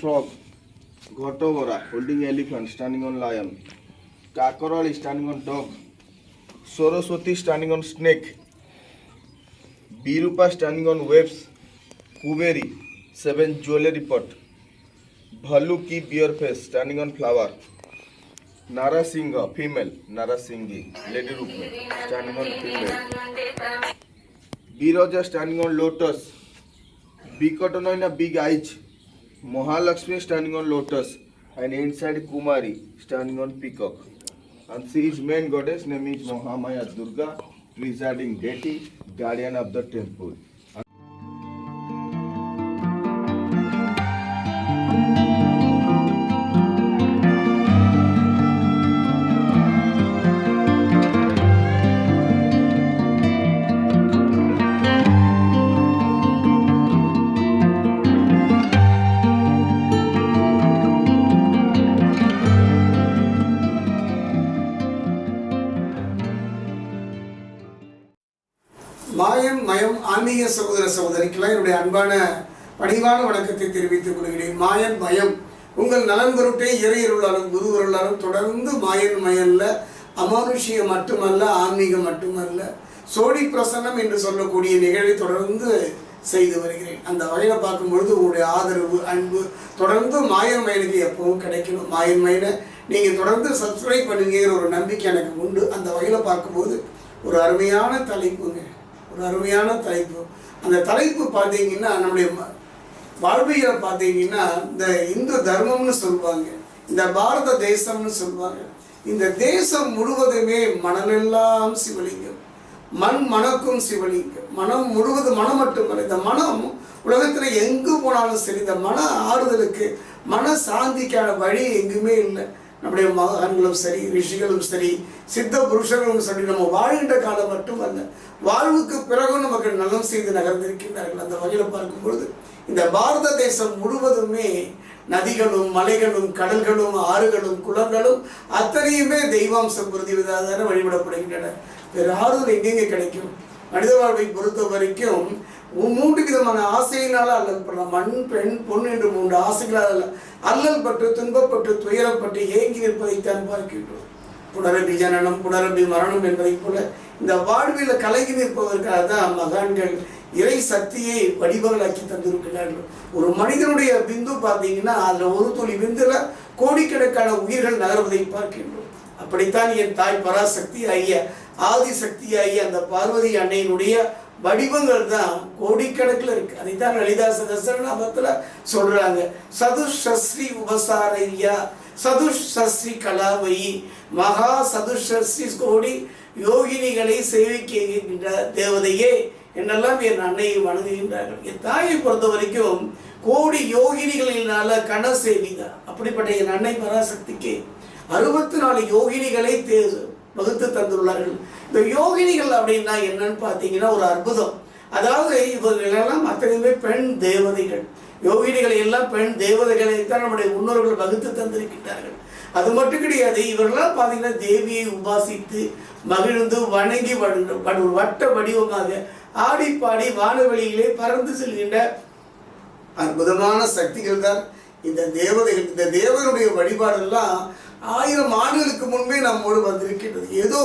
Frog, Ghotovara holding elephant standing on lion, Kakarali standing on dog, Soroswati standing on snake, Birupa standing on waves, Kuveri, seven jewelry pot, Bhaluki bear face standing on flower, Narasingha, female, Narasinghi, lady Rukmi, standing on female, Biraja standing on lotus, Bikotanoina big eyes, Mahalakshmi standing on lotus, and inside Kumari standing on peacock. And she is main goddess, name is Mahamaya Durga, presiding deity, guardian of the temple. ஆன்மீக சகோதர சகோதரிக்கெல்லாம் என்னுடைய அன்பான பணிவான வணக்கத்தை தெரிவித்துக் கொள்கிறேன். மாயன் மயம் உங்கள் நலன் பொருட்டே இறையருளாலும் குருவருளாலும் தொடர்ந்து மாயன் மயல்ல அமானுஷியம் மட்டுமல்ல ஆன்மீகம் மட்டுமல்ல சோடி பிரசன்னம் என்று சொல்லக்கூடிய நிகழ்வை தொடர்ந்து செய்து வருகிறேன். அந்த வகையில் பார்க்கும்பொழுது உங்களுடைய ஆதரவு அன்பு தொடர்ந்து மாயன் மயனுக்கு எப்பவும் கிடைக்கணும். மாயன் மயனை நீங்கள் தொடர்ந்து சப்ஸ்கிரைப் பண்ணுங்கிற ஒரு நம்பிக்கை எனக்கு உண்டு. அந்த வகையில் பார்க்கும்போது ஒரு அருமையான தலைப்புங்க. ஒரு அருமையான தலைப்பு. அந்த தலைப்பு பார்த்தீங்கன்னா நம்முடைய ம- வாழ்வியல் பார்த்தீங்கன்னா இந்த இந்து தர்மம்னு சொல்லுவாங்க இந்த பாரத தேசம்னு சொல்லுவாங்க. இந்த தேசம் முழுவதுமே மனமெல்லாம் சிவலிங்கம். மண் மணக்கும் சிவலிங்கம். மனம் முழுவதும் மனம் மட்டுமல்ல இந்த மனம் உலகத்தில் எங்கு போனாலும் சரி இந்த மன ஆறுதலுக்கு மன சாந்திக்கான வழி எங்குமே இல்லை. நம்முடைய மகான்களும் சரி ரிஷிகளும் சரி சித்த புருஷர்களும் சரி நம்ம வாழ்கின்ற காலம் மட்டும் அல்ல வாழ்வுக்கு பிறகும் நமக்கு நலம் செய்து நகர்ந்திருக்கின்றார்கள். அந்த வகையில் பார்க்கும்பொழுது இந்த பாரத தேசம் முழுவதுமே நதிகளும் மலைகளும் கடல்களும் ஆறுகளும் குளங்களும் அத்தனையுமே தெய்வாம்சம் பிரதிவிதாதான வழிபடப்படுகின்றன. வேறு ஆறுதல் எங்கெங்கே கிடைக்கும்? மனித வாழ்வை பொறுத்த வரைக்கும் மூன்று விதமான ஆசையினால் அல்லல் பண்ணலாம். மண் பெண் பொன் என்று மூன்று ஆசைகளால் அல்ல. அல்லல் பட்டு துன்பப்பட்டு துயரப்பட்டு ஏங்கி நிற்பதைத்தான் பார்க்கின்றோம். புனரபி ஜனனம் புனரபி மரணம் என்பதைப் போல இந்த வாழ்வில் கலங்கி நிற்பதற்காக தான் மகான்கள் இறை சக்தியை வடிவங்களாக்கி தந்திருக்கிறார்கள். ஒரு மனிதனுடைய பிந்து பார்த்தீங்கன்னா அதில் ஒரு துளி விந்துல கோடிக்கணக்கான உயிர்கள் நகர்வதை பார்க்கின்றோம். அப்படித்தான் என் தாய் பராசக்தி ஐயா ஆதி ஆகிய அந்த பார்வதி அன்னையினுடைய வடிவங்கள் தான் கோடிக்கணக்கில் இருக்கு. அதைத்தான் லலிதா சகசரநாமத்தில் சொல்றாங்க. சதுஷஸ்ரீ உபசாரையா சதுஷஸ்ரீ கலாமயி மகா சதுஷஸ்ரீ கோடி யோகினிகளை சேவிக்கின்ற தேவதையே என்னெல்லாம் என் அன்னையை வணங்குகின்றார்கள். என் தாயை பொறுத்த வரைக்கும் கோடி யோகினிகளினால கண சேவிதா அப்படிப்பட்ட என் அன்னை பராசக்திக்கு அறுபத்தி நாலு யோகினிகளை தேர்வு வகுத்து தந்துள்ளார்கள். இந்த யோகினிகள் அப்படின்னா என்னன்னு பார்த்தீங்கன்னா ஒரு அற்புதம். அதாவது இவர்களெல்லாம் அத்தனையுமே பெண் தேவதைகள். யோகினிகளை எல்லாம் பெண் தேவதைகளை தான் நம்முடைய முன்னோர்கள் வகுத்து தந்திருக்கின்றார்கள். அது மட்டும் கிடையாது இவர்களெல்லாம் பார்த்தீங்கன்னா தேவியை உபாசித்து மகிழ்ந்து வணங்கி வடு- வட்ட வடிவமாக ஆடி பாடி வானவெளியிலே பறந்து செல்கின்ற அற்புதமான சக்திகள் தான் இந்த தேவதைகள். இந்த தேவனுடைய வழிபாடெல்லாம் ஆயிரம் ஆண்டுகளுக்கு முன்பே நம்மோடு வந்திருக்கின்றது. ஏதோ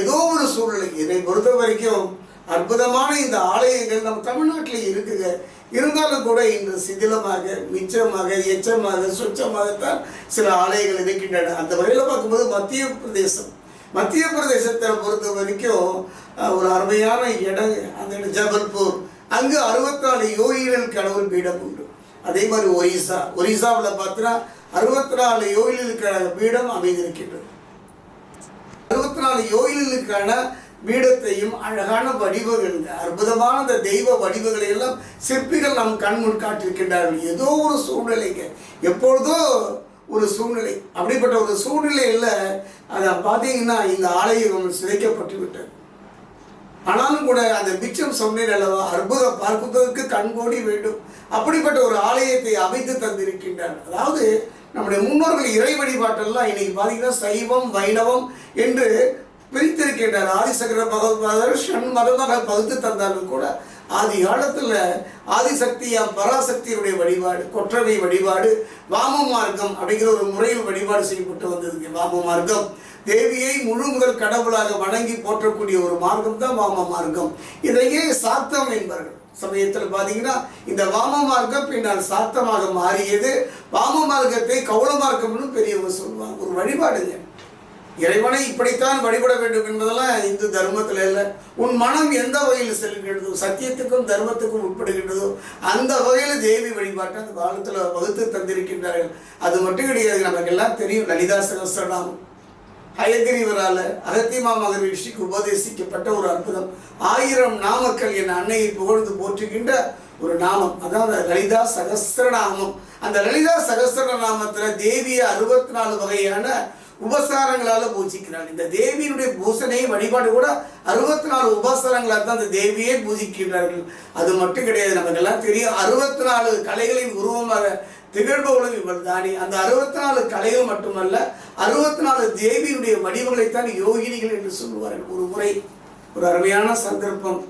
ஏதோ ஒரு சூழ்நிலை. என்னை பொறுத்த வரைக்கும் அற்புதமான இந்த ஆலயங்கள் நம்ம தமிழ்நாட்டில் இருக்குங்க. இருந்தாலும் கூட இன்று சிதிலமாக மிச்சமாக எச்சமாக சுச்சமாகத்தான் சில ஆலயங்கள் இருக்கின்றன. அந்த வகையில் பார்க்கும்போது மத்திய பிரதேசம். மத்திய பிரதேசத்தை பொறுத்த வரைக்கும் ஒரு அருமையான இடம் அந்த இடம் ஜபல்பூர். அங்கு அறுபத்தாலு யோகிகள் கடவுள் பீடம் உண்டு அதே மாதிரி ஒரிசா. ஒரிசாவில் பார்த்தீங்கன்னா அறுபத்தி நாலு யோயிலுக்கான பீடம் அமைந்திருக்கின்றது. அறுபத்தி நாலு யோயிலுக்கான பீடத்தையும் அழகான வடிவங்கள் அற்புதமான அந்த தெய்வ வடிவங்களை எல்லாம் சிற்பிகள் நம் கண் முன் காட்டியிருக்கின்றார்கள். ஏதோ ஒரு சூழ்நிலைங்க எப்பொழுதோ ஒரு சூழ்நிலை அப்படிப்பட்ட ஒரு சூழ்நிலையில் அதை பார்த்தீங்கன்னா இந்த ஆலயம் சிதைக்கப்பட்டு விட்டது ஆனாலும் கூட அந்த பிச்சம் சொன்னேன் அல்லவா? அற்புதம் பார்ப்பதற்கு கண்கோடி வேண்டும். அப்படிப்பட்ட ஒரு ஆலயத்தை அமைத்து தந்திருக்கின்றார். அதாவது நம்முடைய முன்னோர்கள் இறை வழிபாட்டெல்லாம் இன்னைக்கு பார்த்தீங்கன்னா சைவம் வைணவம் என்று பிரித்திருக்கின்றார். ஆதிசங்கர பகவத்பாதர் ஷண் மதமாக பகுத்து தந்தாலும் கூட ஆதி காலத்தில் ஆதிசக்தியா பராசக்தியுடைய வழிபாடு கொற்றவை வழிபாடு வாம மார்க்கம் அப்படிங்கிற ஒரு முறையில் வழிபாடு செய்யப்பட்டு வந்ததுங்க வாம மார்க்கம். தேவியை முழு முதல் கடவுளாக வணங்கி போற்றக்கூடிய ஒரு மார்க்கம் தான் வாம மார்க்கம். இதையே சாத்தம் என்பார்கள். சமயத்தில் பார்த்தீங்கன்னா இந்த வாம மார்க்கம் பின்னால் சாத்தமாக மாறியது. வாம மார்க்கத்தை கௌள மார்க்கம்னு பெரியவங்க சொல்லுவாங்க. ஒரு வழிபாடுங்க. இறைவனை இப்படித்தான் வழிபட வேண்டும் என்பதெல்லாம் இந்து தர்மத்தில் இல்லை. உன் மனம் எந்த வகையில் செல்கின்றதோ சத்தியத்துக்கும் தர்மத்துக்கும் உட்படுகின்றதோ அந்த வகையில் தேவி வழிபாட்டை அந்த காலத்தில் வகுத்து தந்திருக்கின்றார்கள். அது மட்டும் கிடையாது நமக்கெல்லாம் தெரியும் லலிதா சகஸ்ரநாமம் ஹயகிரிவரால அகத்தியமா மகரிஷிக்கு உபதேசிக்கப்பட்ட ஒரு அற்புதம். ஆயிரம் நாமக்கள் என் அன்னையை புகழ்ந்து போற்றுகின்ற ஒரு நாமம். அதான் அந்த லலிதா சகசிரநாமம் அந்த லலிதா சகஸ்ரநாமத்துல தேவியை அறுபத்தி நாலு வகையான உபசாரங்களால் பூஜிக்கிறாள். இந்த தேவியினுடைய பூசனை வழிபாடு கூட அறுபத்தி நாலு உபசாரங்களாக தான் அந்த தேவியை பூஜிக்கின்றார்கள். அது மட்டும் கிடையாது நமக்கெல்லாம் தெரியும் அறுபத்தி நாலு கலைகளின் உருவமாக திகழ்பவளும் இவள் தானே அந்த அறுபத்தி நாலு கலையும் மட்டுமல்ல அறுபத்தி நாலு தேவியுடைய வடிவங்களைத்தான் யோகினிகள் என்று சொல்லுவார்கள். ஒரு முறை ஒரு அருமையான சந்தர்ப்பம்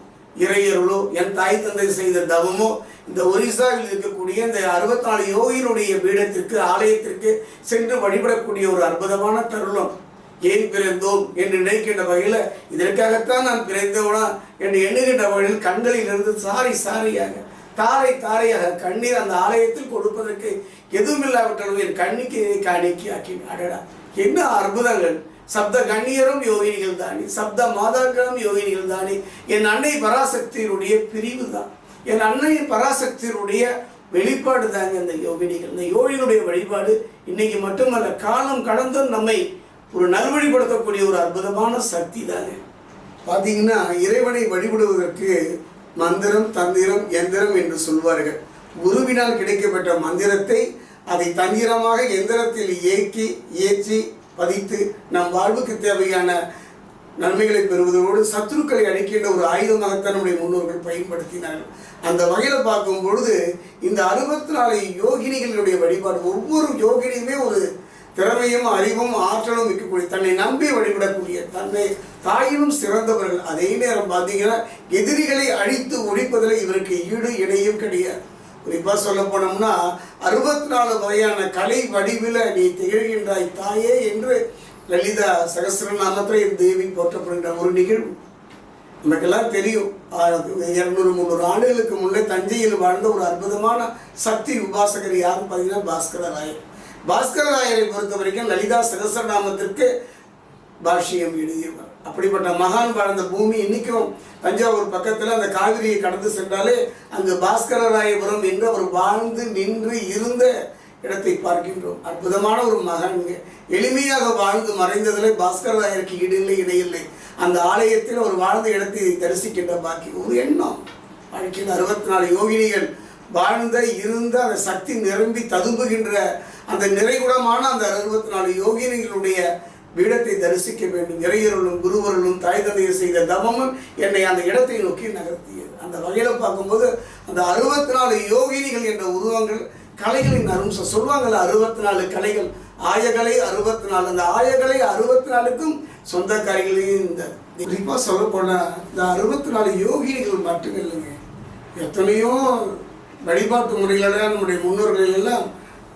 இறையருளோ என் தாய் தந்தை செய்த தவமோ இந்த ஒரிசாவில் இருக்கக்கூடிய இந்த அறுபத்தி நாலு யோகியினுடைய பீடத்திற்கு ஆலயத்திற்கு சென்று வழிபடக்கூடிய ஒரு அற்புதமான தருணம். ஏன் பிறந்தோம் என்று நினைக்கின்ற வகையில் இதற்காகத்தான் நான் பிறந்தவனா என்று எண்ணுகின்ற வகையில் கண்களிலிருந்து சாரி சாரியாக தாரை தாரையாக கண்ணீர் அந்த ஆலயத்தில் கொடுப்பதற்கு எதுவுமில்லாவிட்டாலும் என் கண்ணிக்கு காணிக்கு ஆக்கி அடடா. என்ன அற்புதங்கள். சப்த கண்ணியரும் யோகினிகள் தானே. சப்த மாதாக்களும் யோகினிகள் தானே. என் அன்னை பராசக்தியினுடைய பிரிவு தான் என் அன்னை பராசக்தியினுடைய வெளிப்பாடு தாங்க இந்த யோகினிகள். இந்த யோகினுடைய வழிபாடு இன்னைக்கு மட்டுமல்ல காலம் கடந்தும் நம்மை ஒரு நல்வழிப்படுத்தக்கூடிய ஒரு அற்புதமான சக்தி தாங்க பார்த்தீங்கன்னா இறைவனை வழிபடுவதற்கு மந்திரம் தந்திரம் எந்திரம் என்று சொல்வார்கள். குருவினால் கிடைக்கப்பட்ட மந்திரத்தை அதை தந்திரமாக எந்திரத்தில் இயக்கி ஏற்றி பதித்து நம் வாழ்வுக்கு தேவையான நன்மைகளை பெறுவதோடு சத்துருக்களை அழிக்கின்ற ஒரு ஆயுதமாகத்தான் நம்முடைய முன்னோர்கள் பயன்படுத்தினார்கள். அந்த வகையில் பார்க்கும் பொழுது இந்த அறுபத்தி நாலு யோகினிகளுடைய வழிபாடு ஒவ்வொரு யோகினியுமே ஒரு திறமையும் அறிவும் ஆற்றலும் இருக்கக்கூடிய தன்னை நம்பி வழிபடக்கூடிய தன்னை தாயினும் சிறந்தவர்கள். அதே நேரம் பார்த்தீங்கன்னா எதிரிகளை அழித்து ஒழிப்பதில் இவருக்கு ஈடு இணையும் கிடையாது. குறிப்பாக சொல்ல போனோம்னா அறுபத்தி நாலு வகையான கலை வடிவில் நீ திகழ்கின்றாய் தாயே என்று லலிதா சகசிரநாமத்தில் தேவி போற்றப்படுகின்ற ஒரு நிகழ்வு. நமக்கெல்லாம் தெரியும். இரநூறு முந்நூறு ஆண்டுகளுக்கு முன்னே தஞ்சையில் வாழ்ந்த ஒரு அற்புதமான சக்தி உபாசகர் யாருன்னு பார்த்தீங்கன்னா பாஸ்கர ராயர். பாஸ்கர ராயரை பொறுத்த வரைக்கும் லலிதா சகசிரநாமத்திற்கு பாஷ்யம் எழுதியவர். அப்படிப்பட்ட மகான் வாழ்ந்த பூமி இன்னைக்கும் தஞ்சாவூர் பக்கத்தில் அந்த காவிரியை கடந்து சென்றாலே அங்கு பாஸ்கரராயபுரம் என்று அவர் வாழ்ந்து நின்று இருந்த இடத்தை பார்க்கின்றோம். அற்புதமான ஒரு மகன்ங்க எளிமையாக வாழ்ந்து மறைந்ததில் பாஸ்கரராயருக்கு ஈடில்லை இடையில்லை. அந்த ஆலயத்தில் அவர் வாழ்ந்த இடத்தை தரிசிக்கின்ற பாக்கி ஒரு எண்ணம். வாழ்க்கையில் அறுபத்தி நாலு யோகினிகள் வாழ்ந்த இருந்த அந்த சக்தி நிரம்பி ததும்புகின்ற அந்த நிறைகுடமான அந்த அறுபத்தி நாலு யோகினிகளுடைய பீடத்தை தரிசிக்க வேண்டும். இறையருளும் குருவருளும் தாய் தந்தையை செய்த தவமும் என்னை அந்த இடத்தை நோக்கி நகர்த்தியது. அந்த வகையில் பார்க்கும்போது அந்த அறுபத்தி நாலு யோகினிகள் என்ற உருவங்கள் கலைகளின் அரும்சம் சொல்லுவாங்கள்ல அறுபத்தி நாலு கலைகள். ஆயகலை அறுபத்தி நாலு அந்த ஆயகலை அறுபத்தி நாலுக்கும் சொந்தக்காரிகளையும் இந்த குறிப்பாக சொல்ல போனால் இந்த அறுபத்தி நாலு யோகினிகள் மட்டும் இல்லைங்க எத்தனையோ வழிபாட்டு முறைகளெல்லாம் நம்முடைய முன்னோர்கள் எல்லாம்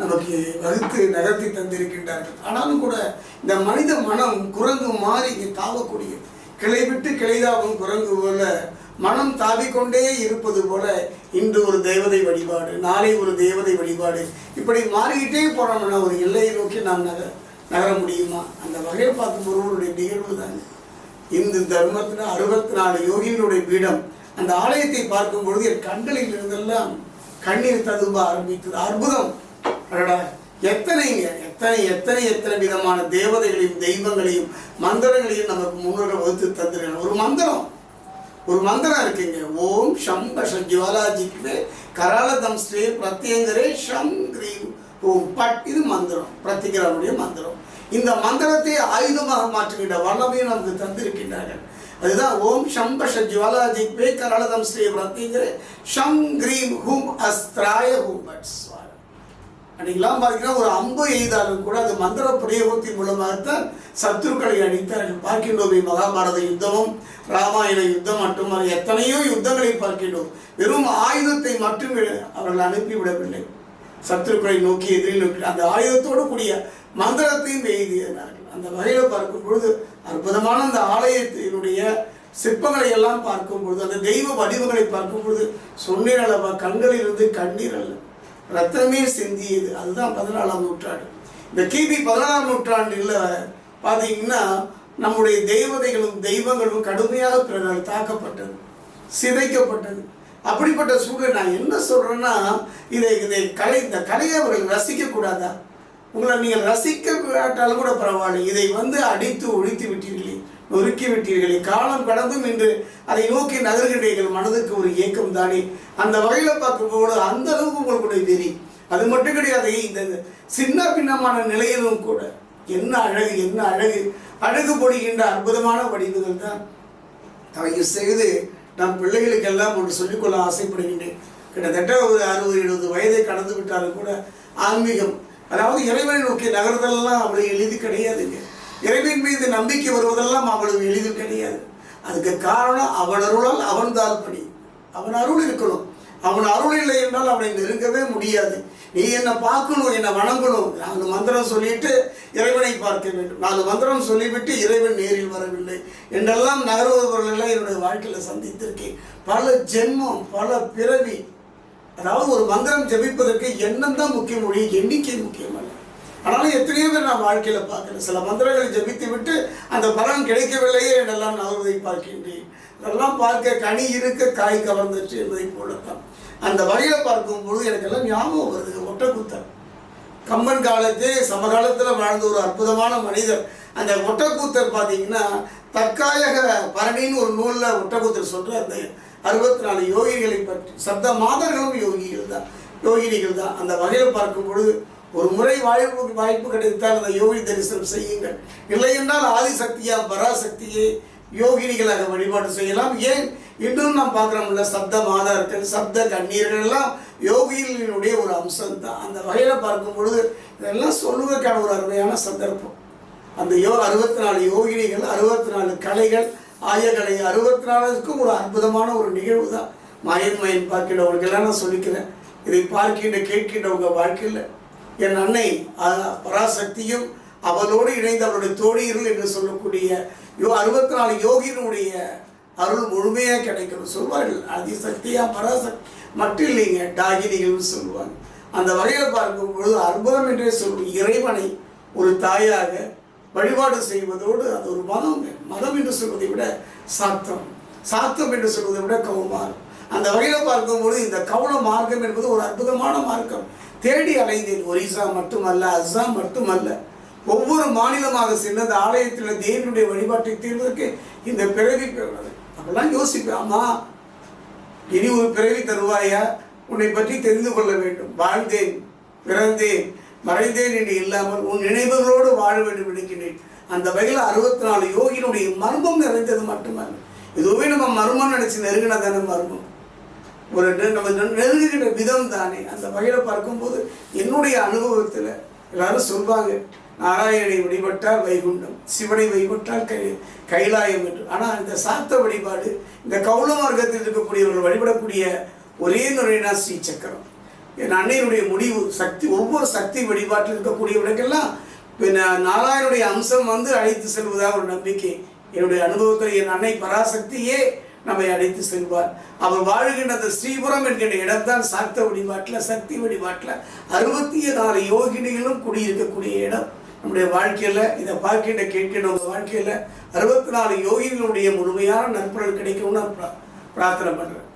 நமக்கு வகுத்து நகர்த்தி தந்திருக்கின்றார்கள். ஆனாலும் கூட இந்த மனித மனம் குரங்கு மாறி இங்கே தாவக்கூடிய கிளை விட்டு கிளைதாவும் குரங்கு போல மனம் தாவிக்கொண்டே இருப்பது போல இன்று ஒரு தேவதை வழிபாடு நாளை ஒரு தேவதை வழிபாடு. இப்படி மாறிக்கிட்டே போனோம்னா ஒரு எல்லையை நோக்கி நாம் நகர நகர முடியுமா? அந்த வகையை பார்க்கும் ஒருவருடைய நிகழ்வு தாங்க இந்து தர்மத்தில் அறுபத்தி நாலு யோகியினுடைய பீடம். அந்த ஆலயத்தை பார்க்கும் பொழுது என் கண்களில் இருந்தெல்லாம் கண்ணீர் ததும்ப ஆரம்பித்தது. அற்புதம். அடடா. எத்தனைங்க? எத்தனை எத்தனை எத்தனை விதமான தேவதைகளையும் தெய்வங்களையும் மந்திரங்களையும் நமக்கு முன்னோர்கள் வகுத்து தந்துருக்காங்க ஒரு மந்திரம். ஒரு மந்திரம் இருக்குங்க. ஓம் ஷம் பஷ கராளதம் ஸ்ரீ பிரத்யங்கரே ஷம் கிரீம். ஓம் பட். இது மந்திரம். பிரத்திகராவுடைய மந்திரம். இந்த மந்திரத்தை ஆயுதமாக மாற்றுகின்ற வல்லமையும் நமக்கு தந்திருக்கின்றார்கள். அதுதான் ஓம் ஷம் ஜுவாலாஜிக்வே ஜுவாலாஜிக்கு ஸ்ரீ பிரத்யங்கரே ஷம் கிரீம் ஹூம் அஸ்திராய ஹூம் பட்ஸ். ஸ்வாரா அன்னைக்கெல்லாம் பார்த்தீங்கன்னா ஒரு அம்பு எய்தாலும் கூட அது மந்திர பிரயோகத்தின் மூலமாகத்தான் சத்துருக்களை அடித்தார்கள் பார்க்கின்றோம் மகாபாரத யுத்தமும் ராமாயண யுத்தம் மட்டுமல்ல எத்தனையோ யுத்தங்களை பார்க்கின்றோம். வெறும் ஆயுதத்தை மட்டும் அவர்கள் அனுப்பிவிடவில்லை. சத்துருக்களை நோக்கி எதிரில் நோக்கி அந்த ஆயுதத்தோடு கூடிய மந்திரத்தையும் எய்தினார்கள் அந்த வகையில் பார்க்கும் பொழுது அற்புதமான அந்த ஆலயத்தினுடைய சிற்பங்களை எல்லாம் பார்க்கும் பொழுது அந்த தெய்வ வடிவங்களை பார்க்கும் பொழுது சொன்னீர் அளவா கண்களிலிருந்து கண்ணீர் அல்ல. ரத்தமே சிந்தியது. அதுதான் பதினாலாம் நூற்றாண்டு. இந்த கிபி பதினாலாம் நூற்றாண்டில் பார்த்தீங்கன்னா நம்முடைய தேவதைகளும் தெய்வங்களும் கடுமையாக பிறரால் தாக்கப்பட்டது சிதைக்கப்பட்டது. அப்படிப்பட்ட சூழல் நான் என்ன சொல்கிறேன்னா இதை இதை கலை இந்த கலையை அவர்கள் ரசிக்கக்கூடாதா உங்களை நீங்கள் ரசிக்க விட்டாலும் கூட பரவாயில்லை. இதை வந்து அடித்து ஒழித்து விட்டீர்களே. நொறுக்கி விட்டீர்களே காலம் கடந்தும் இன்று அதை நோக்கி நகர்கின்றீர்கள். மனதுக்கு ஒரு ஏக்கம் தானே. அந்த வகையில் பார்க்கும்போது அந்த அளவுக்கு உங்களுடைய வெறி அது மட்டும் கிடையாது இந்த சின்ன பின்னமான நிலையிலும் கூட. என்ன அழகு என்ன அழகு. அழகு பொடிகின்ற அற்புதமான வடிவுகள் தான் தயவு செய்து நம் பிள்ளைகளுக்கெல்லாம் ஒன்று சொல்லிக்கொள்ள ஆசைப்படுகின்றேன். கிட்டத்தட்ட ஒரு அறுபது எழுபது வயதை கடந்து விட்டாலும் கூட ஆன்மீகம் அதாவது இறைவனை நோக்கி நகர்தெல்லாம் அவ்வளோ எளிது கிடையாதுங்க. இறைவன் மீது நம்பிக்கை வருவதெல்லாம் அவ்வளவு எளிதும் கிடையாது. அதுக்கு காரணம் அவன் அருளால் அவன் தாழ்படி அவன் அருள் இருக்கணும். அவன் அருள் இல்லை என்றால் அவனை நெருங்கவே முடியாது. நீ என்னை பார்க்கணும் என்னை வணங்கணும். நாலு மந்திரம் சொல்லிட்டு இறைவனை பார்க்க வேண்டும். நாலு மந்திரம் சொல்லிவிட்டு இறைவன் நேரில் வரவில்லை என்றெல்லாம் நகர்வவர்களெல்லாம் என்னுடைய வாழ்க்கையில் சந்தித்திருக்கேன். பல ஜென்மம் பல பிறவி. அதாவது ஒரு மந்திரம் ஜபிப்பதற்கு எண்ணம் தான் முக்கியம் ஒழிய எண்ணிக்கை முக்கியமல்ல. ஆனாலும் எத்தனையோ பேர் நான் வாழ்க்கையில் பார்க்குறேன் சில மந்திரங்களை ஜெபித்து விட்டு அந்த பலன் கிடைக்கவில்லையே என்றெல்லாம் நகர்வதை பார்க்கின்றேன். அதெல்லாம் பார்க்க கனி இருக்க காய் கவர்ந்துச்சு என்பதை போலத்தான். அந்த வகையில் பார்க்கும்போது எனக்கு எனக்கெல்லாம் ஞாபகம் வருது. ஒட்டக்குத்தர். கம்பன் காலத்தே சமகாலத்தில் வாழ்ந்த ஒரு அற்புதமான மனிதர். அந்த ஒட்டக்கூத்தர் பார்த்தீங்கன்னா தற்காயக பரணின்னு ஒரு நூலில் ஒட்டக்கூத்தர் சொல்கிற அந்த அறுபத்தி நாலு யோகிகளை பற்றி. சப்த மாதர்களும் யோகிகள் தான். யோகினிகள் தான். அந்த வகையில் பார்க்கும் பொழுது ஒரு முறை வாய்ப்பு வாய்ப்பு கிடைத்தால் அந்த யோகி தரிசனம் செய்யுங்கள். இல்லை என்றால் ஆதிசக்தியா பராசக்தியை யோகினிகளாக வழிபாடு செய்யலாம். ஏன்? இன்னும் நாம் பார்க்குறோம்ல சப்த மாதார்கள் சப்த கண்ணீர்கள் எல்லாம் யோகிகளினுடைய ஒரு அம்சம் தான் அந்த வகையில் பார்க்கும் பொழுது இதெல்லாம் சொல்லுவதற்கான ஒரு அருமையான சந்தர்ப்பம். அந்த யோ அறுபத்தி நாலு யோகினிகள் அறுபத்தி நாலு கலைகள் ஆயக்கலை அறுபத்தி நாலுக்கும் ஒரு அற்புதமான ஒரு நிகழ்வு தான் மயன் மயன் பார்க்கின்றவர்களுக்கெல்லாம் நான் சொல்லிக்கிறேன். இதை பார்க்கின்ற கேட்கின்றவங்க வாழ்க்கையில் என் அன்னை பராசக்தியும் அவளோடு இணைந்த அவருடைய தோழியர்கள் என்று சொல்லக்கூடிய யோ அறுபத்தி நாலு யோகியினுடைய அருள் முழுமையாக கிடைக்கணும். சொல்வார்கள் அதிசக்தியா பராசக்தி. மட்டும் இல்லைங்க டாகினிகள்னு சொல்லுவாங்க. அந்த வகையில் பார்க்கும் பொழுது அற்புதம் என்றே சொல்லும். இறைவனை ஒரு தாயாக வழிபாடு செய்வதோடு அது ஒரு மதம் மதம் என்று சொல்வதை விட சாத்தம் சாத்தம் என்று சொல்வதை விட கவுமார் அந்த வகையில் பார்க்கும்போது இந்த கவுன மார்க்கம் என்பது ஒரு அற்புதமான மார்க்கம். தேடி அலைந்தேன். ஒரிசா மட்டுமல்ல அஸ்ஸாம் மட்டுமல்ல. ஒவ்வொரு மாநிலமாக சென்றது ஆலயத்தில் தேவனுடைய வழிபாட்டை தீர்வதற்கு இந்த பிறவி பிறந்தது அப்பெல்லாம் யோசிப்பேன். ஆமா இனி ஒரு பிறவி தருவாயா? உன்னை பற்றி தெரிந்து கொள்ள வேண்டும். வாழ்ந்தேன் பிறந்தேன் மறைந்தேன் என்று இல்லாமல் உன் நினைவுகளோடு வாழ வேண்டும் நினைக்கிறேன். அந்த வகையில் அறுபத்தி நாலு யோகியினுடைய மர்மம் நிறைந்தது மட்டுமல்ல. இதுவே நம்ம மர்மம் நினைச்சு நெருங்கினதான மர்மம்? ஒரு நெ- நம்ம நெருங்குகின்ற விதம் தானே. அந்த வகையில் பார்க்கும்போது என்னுடைய அனுபவத்தில் எல்லாரும் சொல்வாங்க நாராயணை வழிபட்டால் வைகுண்டம் சிவனை வழிபட்டால் கை கைலாயம் என்று. ஆனால் இந்த சாத்த வழிபாடு இந்த கௌல மார்க்கத்தில் இருக்கக்கூடியவர்கள் வழிபடக்கூடிய ஒரே நுழைனா ஸ்ரீ சக்கரம் என் அன்னையினுடைய முடிவு சக்தி ஒவ்வொரு சக்தி வழிபாட்டில் இருக்கக்கூடியவர்களுக்கெல்லாம் பின்ன நாராயணுடைய அம்சம் வந்து அழைத்து செல்வதாக ஒரு நம்பிக்கை. என்னுடைய அனுபவத்தில் என் அன்னை பராசக்தியே நம்மை அழைத்து செல்வார். அவர் வாழ்கின்ற அந்த ஸ்ரீபுரம் என்கின்ற இடம்தான் சாக்த வழிபாட்டில் சக்தி வழிபாட்டில் அறுபத்தி நாலு யோகினிகளும் குடியிருக்கக்கூடிய இடம். நம்முடைய வாழ்க்கையில் இதை பார்க்கின்ற கேட்கின்ற உங்கள் வாழ்க்கையில் அறுபத்தி நாலு யோகிகளுடைய முழுமையான நற்பலன் கிடைக்கும்னு நான் பிரார்த்தனை பண்ணுறேன்